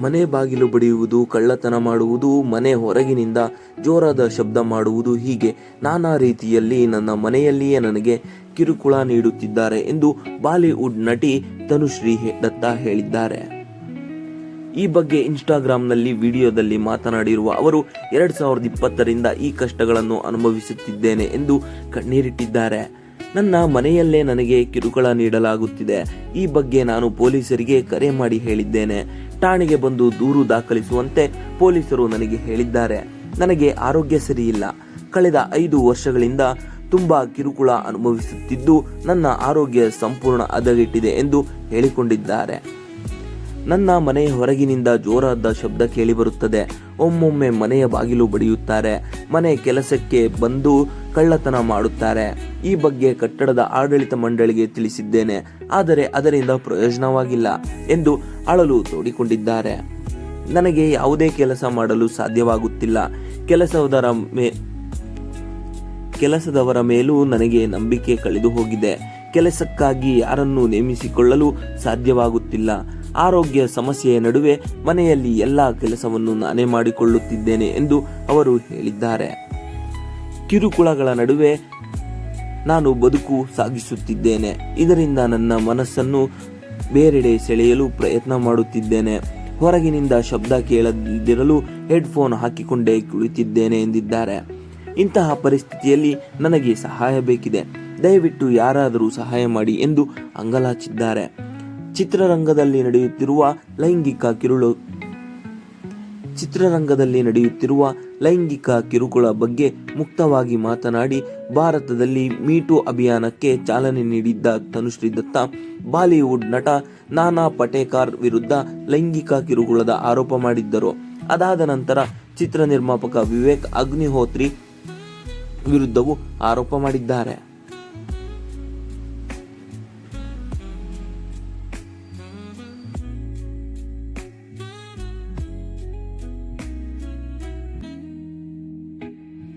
ಮನೆ ಬಾಗಿಲು ಬಡಿಯುವುದು, ಕಳ್ಳತನ ಮಾಡುವುದು, ಮನೆ ಹೊರಗಿನಿಂದ ಜೋರಾದ ಶಬ್ದ ಮಾಡುವುದು ಹೀಗೆ ನಾನಾ ರೀತಿಯಲ್ಲಿ ನನ್ನ ಮನೆಯಲ್ಲಿಯೇ ನನಗೆ ಕಿರುಕುಳ ನೀಡುತ್ತಿದ್ದಾರೆ ಎಂದು ಬಾಲಿವುಡ್ ನಟಿ ತನುಶ್ರೀ ದತ್ತ ಹೇಳಿದ್ದಾರೆ. ಈ ಬಗ್ಗೆ ಇನ್ಸ್ಟಾಗ್ರಾಂನಲ್ಲಿ ವಿಡಿಯೋದಲ್ಲಿ ಮಾತನಾಡಿರುವ ಅವರು, ಎರಡ್ ಸಾವಿರದ ಇಪ್ಪತ್ತರಿಂದ ಈ ಕಷ್ಟಗಳನ್ನು ಅನುಭವಿಸುತ್ತಿದ್ದೇನೆ ಎಂದು ಕಣ್ಣೀರಿಟ್ಟಿದ್ದಾರೆ. ನನ್ನ ಮನೆಯಲ್ಲೇ ನನಗೆ ಕಿರುಕುಳ ನೀಡಲಾಗುತ್ತಿದೆ. ಈ ಬಗ್ಗೆ ನಾನು ಪೊಲೀಸರಿಗೆ ಕರೆ ಮಾಡಿ ಹೇಳಿದ್ದೇನೆ. ಠಾಣೆಗೆ ಬಂದು ದೂರು ದಾಖಲಿಸುವಂತೆ ಪೊಲೀಸರು ನನಗೆ ಹೇಳಿದ್ದಾರೆ. ನನಗೆ ಆರೋಗ್ಯ ಸರಿಯಿಲ್ಲ. ಕಳೆದ ಐದು ವರ್ಷಗಳಿಂದ ತುಂಬಾ ಕಿರುಕುಳ ಅನುಭವಿಸುತ್ತಿದ್ದು ನನ್ನ ಆರೋಗ್ಯ ಸಂಪೂರ್ಣ ಹದಗೆಟ್ಟಿದೆ ಎಂದು ಹೇಳಿಕೊಂಡಿದ್ದಾರೆ. ನನ್ನ ಮನೆಯ ಹೊರಗಿನಿಂದ ಜೋರಾದ ಶಬ್ದ ಕೇಳಿಬರುತ್ತದೆ. ಒಮ್ಮೊಮ್ಮೆ ಮನೆಯ ಬಾಗಿಲು ಬಡಿಯುತ್ತಾರೆ. ಮನೆ ಕೆಲಸಕ್ಕೆ ಬಂದು ಕಳ್ಳತನ ಮಾಡುತ್ತಾರೆ. ಈ ಬಗ್ಗೆ ಕಟ್ಟಡದ ಆಡಳಿತ ಮಂಡಳಿಗೆ ತಿಳಿಸಿದ್ದೇನೆ. ಆದರೆ ಅದರಿಂದ ಪ್ರಯೋಜನವಾಗಿಲ್ಲ ಎಂದು ಅಳಲು ತೋಡಿಕೊಂಡಿದ್ದಾರೆ. ನನಗೆ ಯಾವುದೇ ಕೆಲಸ ಮಾಡಲು ಸಾಧ್ಯವಾಗುತ್ತಿಲ್ಲ. ಕೆಲಸದರ ಮೇ, ಕೆಲಸದವರ ಮೇಲೂ ನನಗೆ ನಂಬಿಕೆ ಕಳೆದು ಹೋಗಿದೆ ಕೆಲಸಕ್ಕಾಗಿ ಯಾರನ್ನು ನೇಮಿಸಿಕೊಳ್ಳಲು ಸಾಧ್ಯವಾಗುತ್ತಿಲ್ಲ. ಆರೋಗ್ಯ ಸಮಸ್ಯೆಯ ನಡುವೆ ಮನೆಯಲ್ಲಿ ಎಲ್ಲ ಕೆಲಸವನ್ನು ನಾನೇ ಮಾಡಿಕೊಳ್ಳುತ್ತಿದ್ದೇನೆ ಎಂದು ಅವರು ಹೇಳಿದ್ದಾರೆ. ಕಿರುಕುಳಗಳ ನಡುವೆ ನಾನು ಬದುಕು ಸಾಗಿಸುತ್ತಿದ್ದೇನೆ. ಇದರಿಂದ ನನ್ನ ಮನಸ್ಸನ್ನು ಬೇರೆಡೆ ಸೆಳೆಯಲು ಪ್ರಯತ್ನ ಮಾಡುತ್ತಿದ್ದೇನೆ. ಹೊರಗಿನಿಂದ ಶಬ್ದ ಕೇಳದಿರಲು ಹೆಡ್ಫೋನ್ ಹಾಕಿಕೊಂಡೇ ಕುಳಿತಿದ್ದೇನೆ ಎಂದಿದ್ದಾರೆ. ಇಂತಹ ಪರಿಸ್ಥಿತಿಯಲ್ಲಿ ನನಗೆ ಸಹಾಯ ಬೇಕಿದೆ. ದಯವಿಟ್ಟು ಯಾರಾದರೂ ಸಹಾಯ ಮಾಡಿ ಎಂದು ಅಂಗಲಾಚಿದ್ದಾರೆ. ಚಿತ್ರರಂಗದಲ್ಲಿ ನಡೆಯುತ್ತಿರುವ ಲೈಂಗಿಕ ಕಿರುಳು. ಚಿತ್ರರಂಗದಲ್ಲಿ ನಡೆಯುತ್ತಿರುವ ಲೈಂಗಿಕ ಕಿರುಕುಳ ಬಗ್ಗೆ ಮುಕ್ತವಾಗಿ ಮಾತನಾಡಿ, ಭಾರತದಲ್ಲಿ ಮೀಟು ಅಭಿಯಾನಕ್ಕೆ ಚಾಲನೆ ನೀಡಿದ್ದ ತನುಶ್ರೀ ದತ್ತ, ಬಾಲಿವುಡ್ ನಟ ನಾನಾ ಪಟೇಕರ್ ವಿರುದ್ಧ ಲೈಂಗಿಕ ಕಿರುಕುಳದ ಆರೋಪ ಮಾಡಿದ್ದರು. ಅದಾದ ನಂತರ ಚಿತ್ರ ನಿರ್ಮಾಪಕ ವಿವೇಕ್ ಅಗ್ನಿಹೋತ್ರಿ ವಿರುದ್ಧವೂ ಆರೋಪ ಮಾಡಿದ್ದಾರೆ.